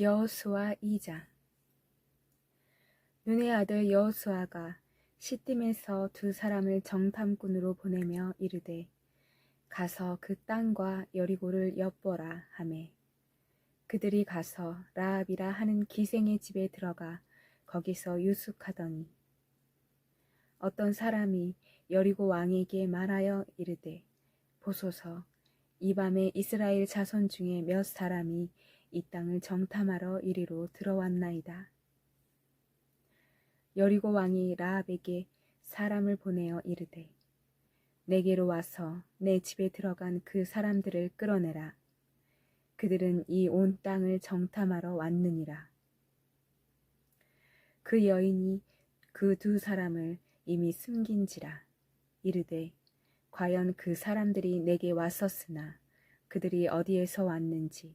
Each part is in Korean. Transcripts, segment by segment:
여호수아 2장 눈의 아들 여호수아가 시딤에서 두 사람을 정탐꾼으로 보내며 이르되 가서 그 땅과 여리고를 엿보라 하매. 그들이 가서 라합이라 하는 기생의 집에 들어가 거기서 유숙하더니 어떤 사람이 여리고 왕에게 말하여 이르되 보소서 이 밤에 이스라엘 자손 중에 몇 사람이 이 땅을 정탐하러 이리로 들어왔나이다. 여리고 왕이 라합에게 사람을 보내어 이르되 내게로 와서 내 집에 들어간 그 사람들을 끌어내라. 그들은 이 온 땅을 정탐하러 왔느니라. 그 여인이 그 두 사람을 이미 숨긴지라 이르되 과연 그 사람들이 내게 왔었으나 그들이 어디에서 왔는지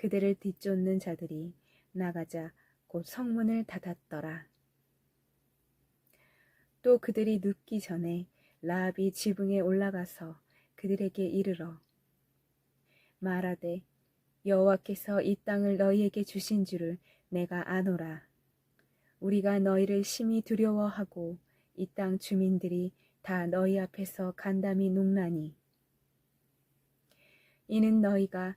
그들을 뒤쫓는 자들이 나가자 곧 성문을 닫았더라. 또 그들이 눕기 전에 라합이 지붕에 올라가서 그들에게 이르러 말하되 여호와께서 이 땅을 너희에게 주신 줄을 내가 아노라. 우리가 너희를 심히 두려워하고 이 땅 주민들이 다 너희 앞에서 간담이 눅나니 이는 너희가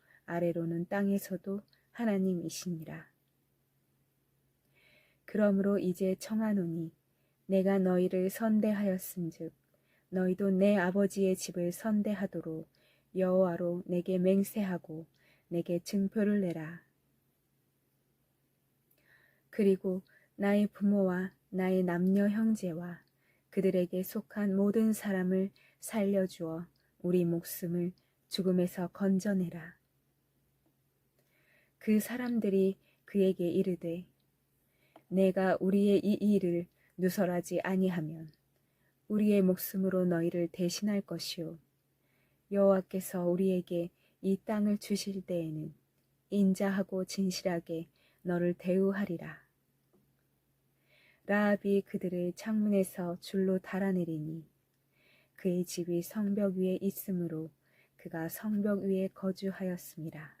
아래로는 땅에서도 하나님이시니라. 그러므로 이제 청하노니 내가 너희를 선대하였은즉 너희도 내 아버지의 집을 선대하도록 여호와로 내게 맹세하고 내게 증표를 내라. 그리고 나의 부모와 나의 남녀 형제와 그들에게 속한 모든 사람을 살려주어 우리 목숨을 죽음에서 건져내라. 그 사람들이 그에게 이르되 내가 우리의 이 일을 누설하지 아니하면 우리의 목숨으로 너희를 대신할 것이요 여호와께서 우리에게 이 땅을 주실 때에는 인자하고 진실하게 너를 대우하리라. 라합이 그들을 창문에서 줄로 달아내리니 그의 집이 성벽 위에 있으므로 그가 성벽 위에 거주하였습니다.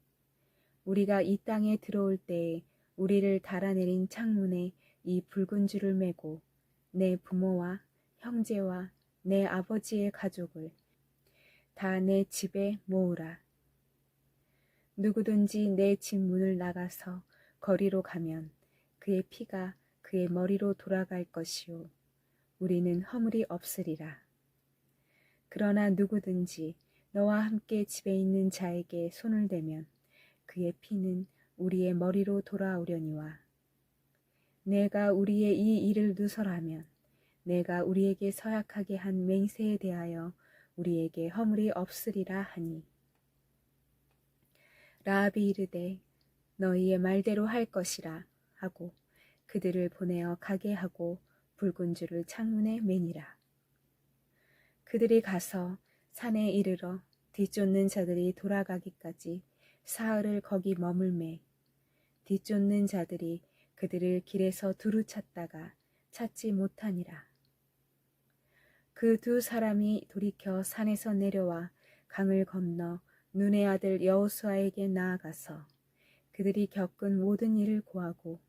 우리가 이 땅에 들어올 때에 우리를 달아내린 창문에 이 붉은 줄을 매고 내 부모와 형제와 내 아버지의 가족을 다 내 집에 모으라. 누구든지 내 집 문을 나가서 거리로 가면 그의 피가 그의 머리로 돌아갈 것이요. 우리는 허물이 없으리라. 그러나 누구든지 너와 함께 집에 있는 자에게 손을 대면 그의 피는 우리의 머리로 돌아오려니와 내가 우리의 이 일을 누설하면 내가 우리에게 서약하게 한 맹세에 대하여 우리에게 허물이 없으리라 하니. 라합이 이르되 너희의 말대로 할 것이라 하고 그들을 보내어 가게 하고 붉은 줄을 창문에 매니라. 그들이 가서 산에 이르러 뒤쫓는 자들이 돌아가기까지 사흘을 거기 머물매 뒤쫓는 자들이 그들을 길에서 두루 찾다가 찾지 못하니라. 그 두 사람이 돌이켜 산에서 내려와 강을 건너 눈의 아들 여호수아에게 나아가서 그들이 겪은 모든 일을 고하고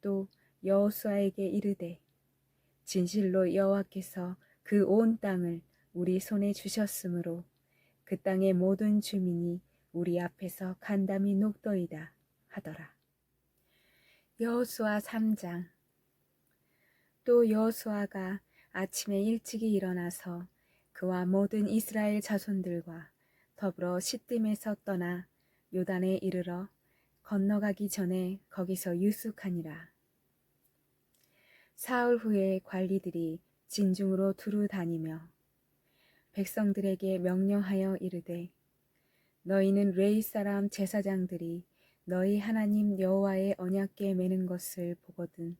또 여호수아에게 이르되 진실로 여호와께서 그 온 땅을 우리 손에 주셨으므로 그 땅의 모든 주민이 우리 앞에서 간담이 녹더이다 하더라. 여호수아 3장 또 여호수아가 아침에 일찍이 일어나서 그와 모든 이스라엘 자손들과 더불어 시딤에서 떠나 요단에 이르러 건너가기 전에 거기서 유숙하니라. 사흘 후에 관리들이 진중으로 두루 다니며 백성들에게 명령하여 이르되 너희는 레이 사람 제사장들이 너희 하나님 여호와의 언약궤 매는 것을 보거든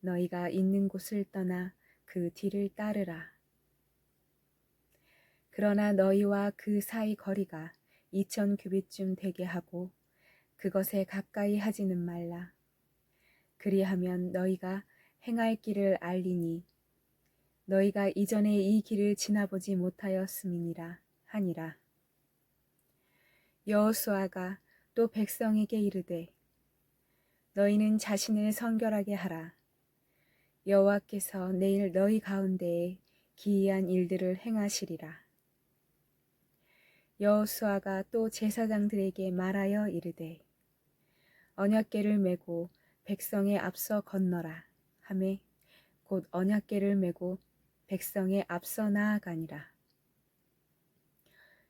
너희가 있는 곳을 떠나 그 뒤를 따르라. 그러나 너희와 그 사이 거리가 이천 규빗쯤 되게 하고 그것에 가까이 하지는 말라. 그리하면 너희가 행할 길을 알리니 너희가 이전에 이 길을 지나보지 못하였음이니라 하니라. 여호수아가 또 백성에게 이르되 너희는 자신을 성결하게 하라. 여호와께서 내일 너희 가운데에 기이한 일들을 행하시리라. 여호수아가 또 제사장들에게 말하여 이르되 언약궤를 메고 백성의 앞서 건너라 하매 곧 언약궤를 메고 백성의 앞서 나아가니라.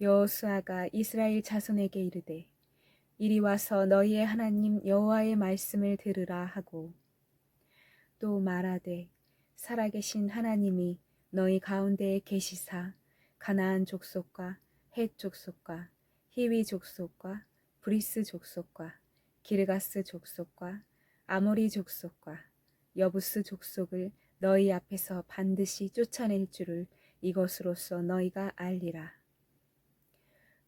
여호수아가 이스라엘 자손에게 이르되 이리 와서 너희의 하나님 여호와의 말씀을 들으라 하고 또 말하되 살아계신 하나님이 너희 가운데에 계시사 가나안 족속과 헷 족속과 히위 족속과 브리스 족속과 기르가스 족속과 아모리 족속과 여부스 족속을 너희 앞에서 반드시 쫓아낼 줄을 이것으로써 너희가 알리라.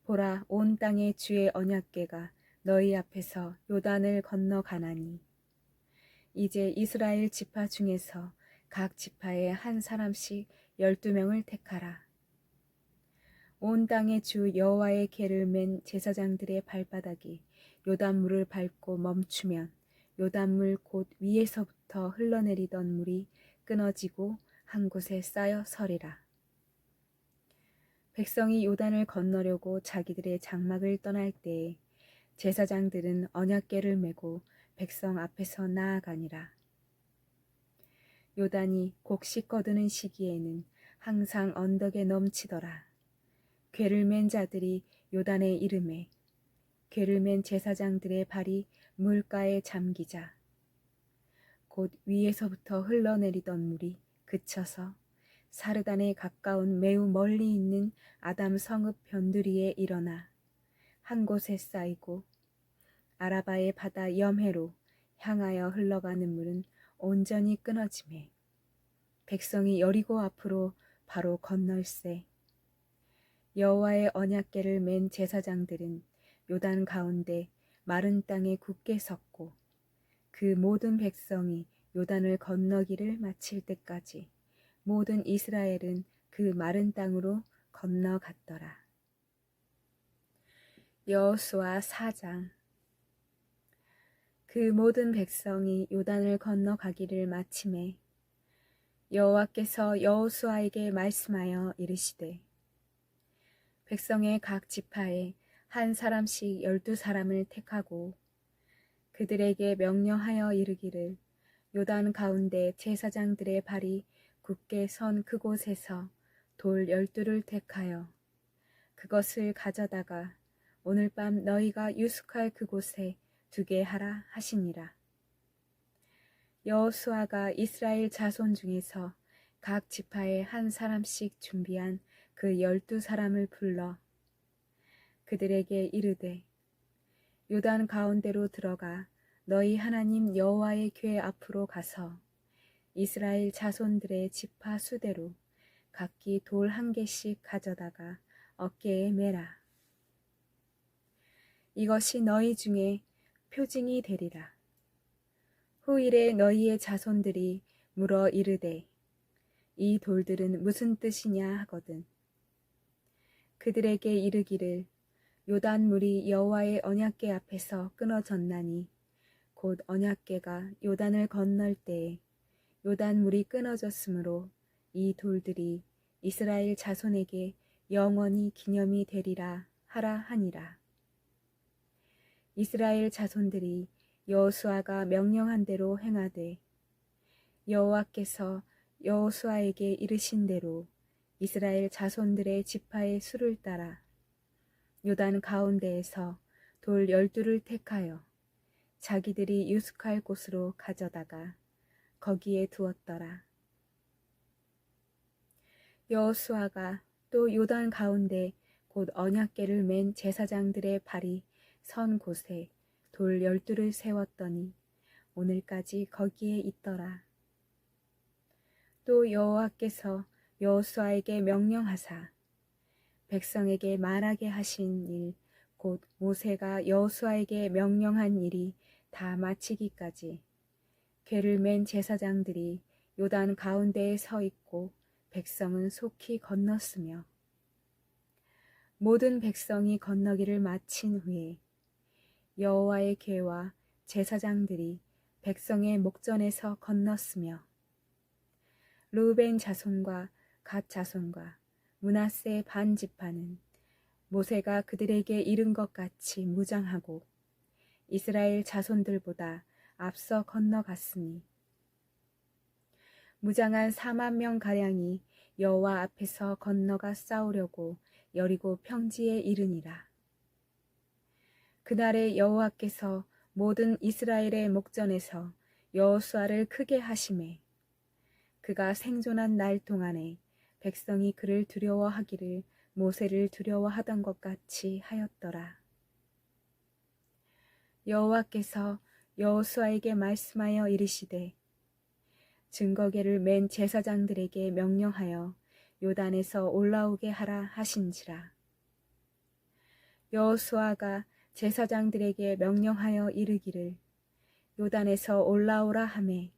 보라 온 땅의 주의 언약궤가 너희 앞에서 요단을 건너가나니 이제 이스라엘 지파 중에서 각 지파에 한 사람씩 열두 명을 택하라. 온 땅의 주 여호와의 계를 맨 제사장들의 발바닥이 요단물을 밟고 멈추면 요단물 곧 위에서부터 흘러내리던 물이 끊어지고 한 곳에 쌓여 서리라. 백성이 요단을 건너려고 자기들의 장막을 떠날 때에 제사장들은 언약궤를 메고 백성 앞에서 나아가니라. 요단이 곡식 거두는 시기에는 항상 언덕에 넘치더라. 괴를 맨 자들이 요단에 이름에 괴를 맨 제사장들의 발이 물가에 잠기자 곧 위에서부터 흘러내리던 물이 그쳐서 사르단에 가까운 매우 멀리 있는 아담 성읍 변두리에 일어나 한 곳에 쌓이고 아라바의 바다 염해로 향하여 흘러가는 물은 온전히 끊어짐에 백성이 여리고 앞으로 바로 건널세. 여호와의 언약궤를 맨 제사장들은 요단 가운데 마른 땅에 굳게 섰고 그 모든 백성이 요단을 건너기를 마칠 때까지 모든 이스라엘은 그 마른 땅으로 건너갔더라. 여호수아 4장 그 모든 백성이 요단을 건너가기를 마침에 여호와께서 여호수아에게 말씀하여 이르시되 백성의 각 지파에 한 사람씩 열두 사람을 택하고 그들에게 명령하여 이르기를 요단 가운데 제사장들의 발이 굳게 선 그곳에서 돌 열두를 택하여 그것을 가져다가 오늘 밤 너희가 유숙할 그곳에 두게 하라 하시니라. 여호수아가 이스라엘 자손 중에서 각 지파에 한 사람씩 준비한 그 열두 사람을 불러 그들에게 이르되 요단 가운데로 들어가 너희 하나님 여호와의 궤 앞으로 가서 이스라엘 자손들의 지파 수대로 각기 돌 한 개씩 가져다가 어깨에 매라. 이것이 너희 중에 표징이 되리라. 후일에 너희의 자손들이 물어 이르되 이 돌들은 무슨 뜻이냐 하거든. 그들에게 이르기를 요단 물이 여호와의 언약궤 앞에서 끊어졌나니 곧 언약궤가 요단을 건널 때에 요단 물이 끊어졌으므로 이 돌들이 이스라엘 자손에게 영원히 기념이 되리라 하라 하니라. 이스라엘 자손들이 여호수아가 명령한 대로 행하되 여호와께서 여호수아에게 이르신 대로 이스라엘 자손들의 지파의 수를 따라 요단 가운데에서 돌 열두를 택하여 자기들이 유숙할 곳으로 가져다가 거기에 두었더라. 여호수아가 또 요단 가운데 곧 언약궤를 맨 제사장들의 발이 선 곳에 돌 열두를 세웠더니 오늘까지 거기에 있더라. 또 여호와께서 여호수아에게 명령하사 백성에게 말하게 하신 일 곧 모세가 여호수아에게 명령한 일이 다 마치기까지 괴를 맨 제사장들이 요단 가운데에 서 있고 백성은 속히 건넜으며 모든 백성이 건너기를 마친 후에 여호와의 괴와 제사장들이 백성의 목전에서 건넜으며 루벤 자손과 갓 자손과 문하세 반 지파는 모세가 그들에게 이른 것 같이 무장하고 이스라엘 자손들보다 앞서 건너갔으니 무장한 4만 명 가량이 여호와 앞에서 건너가 싸우려고 여리고 평지에 이르니라. 그날에 여호와께서 모든 이스라엘의 목전에서 여호수아를 크게 하심에 그가 생존한 날 동안에 백성이 그를 두려워하기를 모세를 두려워하던 것 같이 하였더라. 여호와께서 여호수아에게 말씀하여 이르시되 증거계를 맨 제사장들에게 명령하여 요단에서 올라오게 하라 하신지라. 여호수아가 제사장들에게 명령하여 이르기를 요단에서 올라오라 하매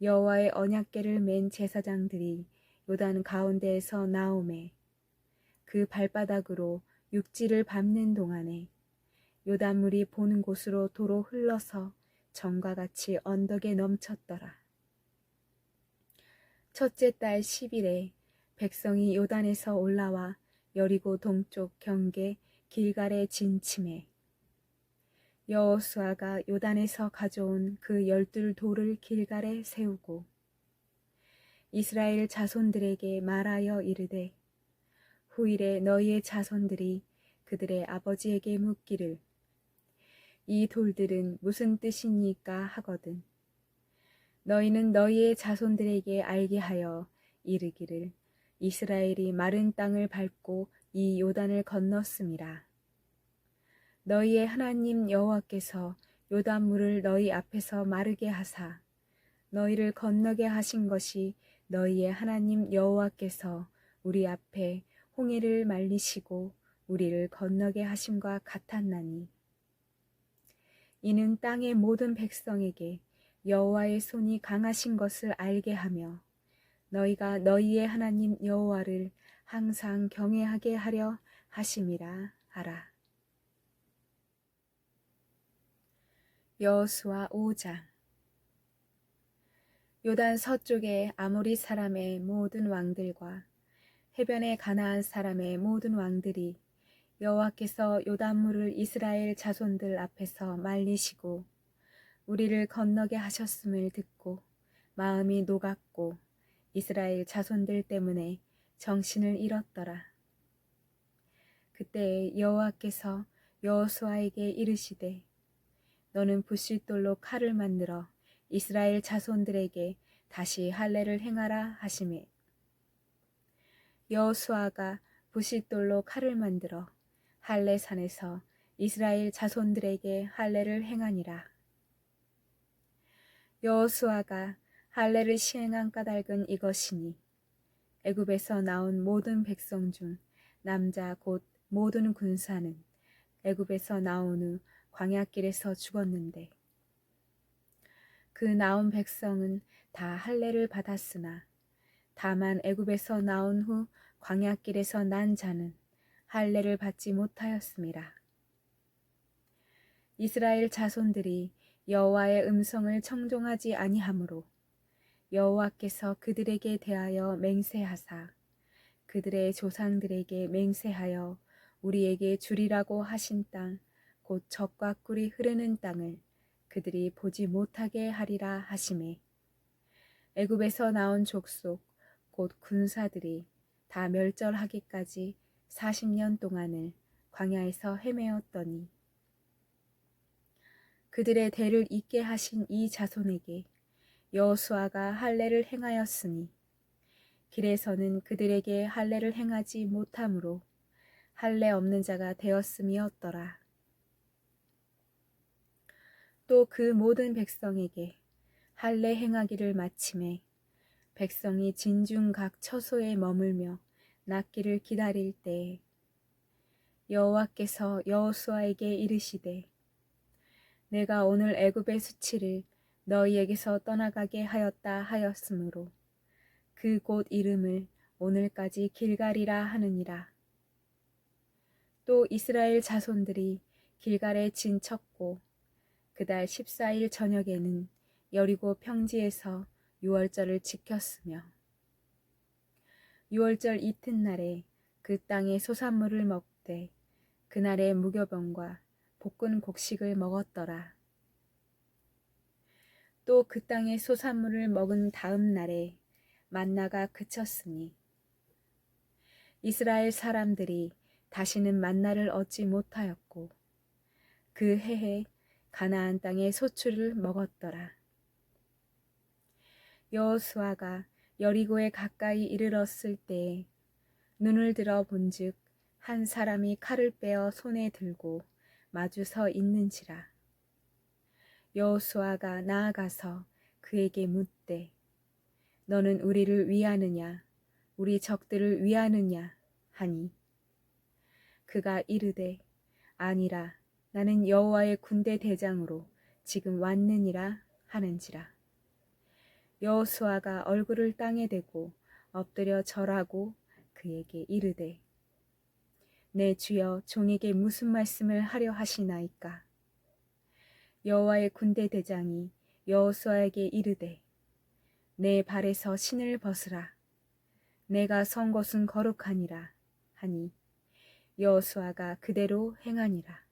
여호와의 언약궤를 맨 제사장들이 요단 가운데에서 나오매 그 발바닥으로 육지를 밟는 동안에 요단물이 보는 곳으로 도로 흘러서 정과 같이 언덕에 넘쳤더라. 첫째 달 10일에 백성이 요단에서 올라와 여리고 동쪽 경계 길갈에 진침해 여호수아가 요단에서 가져온 그 열둘 돌을 길갈에 세우고 이스라엘 자손들에게 말하여 이르되 후일에 너희의 자손들이 그들의 아버지에게 묻기를 이 돌들은 무슨 뜻이니까 하거든 너희는 너희의 자손들에게 알게 하여 이르기를 이스라엘이 마른 땅을 밟고 이 요단을 건넜음이라. 너희의 하나님 여호와께서 요단물을 너희 앞에서 마르게 하사 너희를 건너게 하신 것이 너희의 하나님 여호와께서 우리 앞에 홍해를 말리시고 우리를 건너게 하심과 같았나니 이는 땅의 모든 백성에게 여호와의 손이 강하신 것을 알게 하며 너희가 너희의 하나님 여호와를 항상 경외하게 하려 하심이라 하라. 여호수아 5장 요단 서쪽의 아모리 사람의 모든 왕들과 해변의 가나안 사람의 모든 왕들이 여호와께서 요단물을 이스라엘 자손들 앞에서 말리시고 우리를 건너게 하셨음을 듣고 마음이 녹았고 이스라엘 자손들 때문에 정신을 잃었더라. 그때 여호와께서 여호수아에게 이르시되 너는 부싯돌로 칼을 만들어 이스라엘 자손들에게 다시 할례를 행하라 하심에 여호수아가 부싯돌로 칼을 만들어 할례 산에서 이스라엘 자손들에게 할례를 행하니라. 여호수아가 할례를 시행한 까닭은 이것이니 애굽에서 나온 모든 백성 중 남자 곧 모든 군사는 애굽에서 나온 후 광야길에서 죽었는데 그 나온 백성은 다 할례를 받았으나 다만 애굽에서 나온 후 광야길에서 난 자는 할례를 받지 못하였습니다. 이스라엘 자손들이 여호와의 음성을 청종하지 아니하므로 여호와께서 그들에게 대하여 맹세하사 그들의 조상들에게 맹세하여 우리에게 주리라고 하신 땅 곧 적과 꿀이 흐르는 땅을 그들이 보지 못하게 하리라 하심에 애굽에서 나온 족속 곧 군사들이 다 멸절하기까지 40년 동안을 광야에서 헤매었더니 그들의 대를 잇게 하신 이 자손에게 여호수아가 할례를 행하였으니 길에서는 그들에게 할례를 행하지 못하므로 할례 없는 자가 되었음이었더라. 또 그 모든 백성에게 할례 행하기를 마침에 백성이 진중 각 처소에 머물며 낫기를 기다릴 때에 여호와께서 여호수아에게 이르시되 내가 오늘 애굽의 수치를 너희에게서 떠나가게 하였다 하였으므로 그 곳 이름을 오늘까지 길갈이라 하느니라. 또 이스라엘 자손들이 길갈에 진쳤고 그달 14일 저녁에는 여리고 평지에서 유월절을 지켰으며 유월절 이튿날에 그 땅의 소산물을 먹되 그날의 무교병과 볶은 곡식을 먹었더라. 또 그 땅의 소산물을 먹은 다음 날에 만나가 그쳤으니 이스라엘 사람들이 다시는 만나를 얻지 못하였고 그 해에 가나안 땅의 소출을 먹었더라. 여호수아가 여리고에 가까이 이르렀을 때에 눈을 들어 본즉 한 사람이 칼을 빼어 손에 들고 마주 서 있는지라. 여호수아가 나아가서 그에게 묻되 너는 우리를 위하느냐? 우리 적들을 위하느냐? 하니? 그가 이르되 아니라 나는 여호와의 군대 대장으로 지금 왔느니라 하는지라 여호수아가 얼굴을 땅에 대고 엎드려 절하고 그에게 이르되 내 주여 종에게 무슨 말씀을 하려 하시나이까? 여호와의 군대 대장이 여호수아에게 이르되 내 발에서 신을 벗으라. 내가 선 곳은 거룩하니라 하니 여호수아가 그대로 행하니라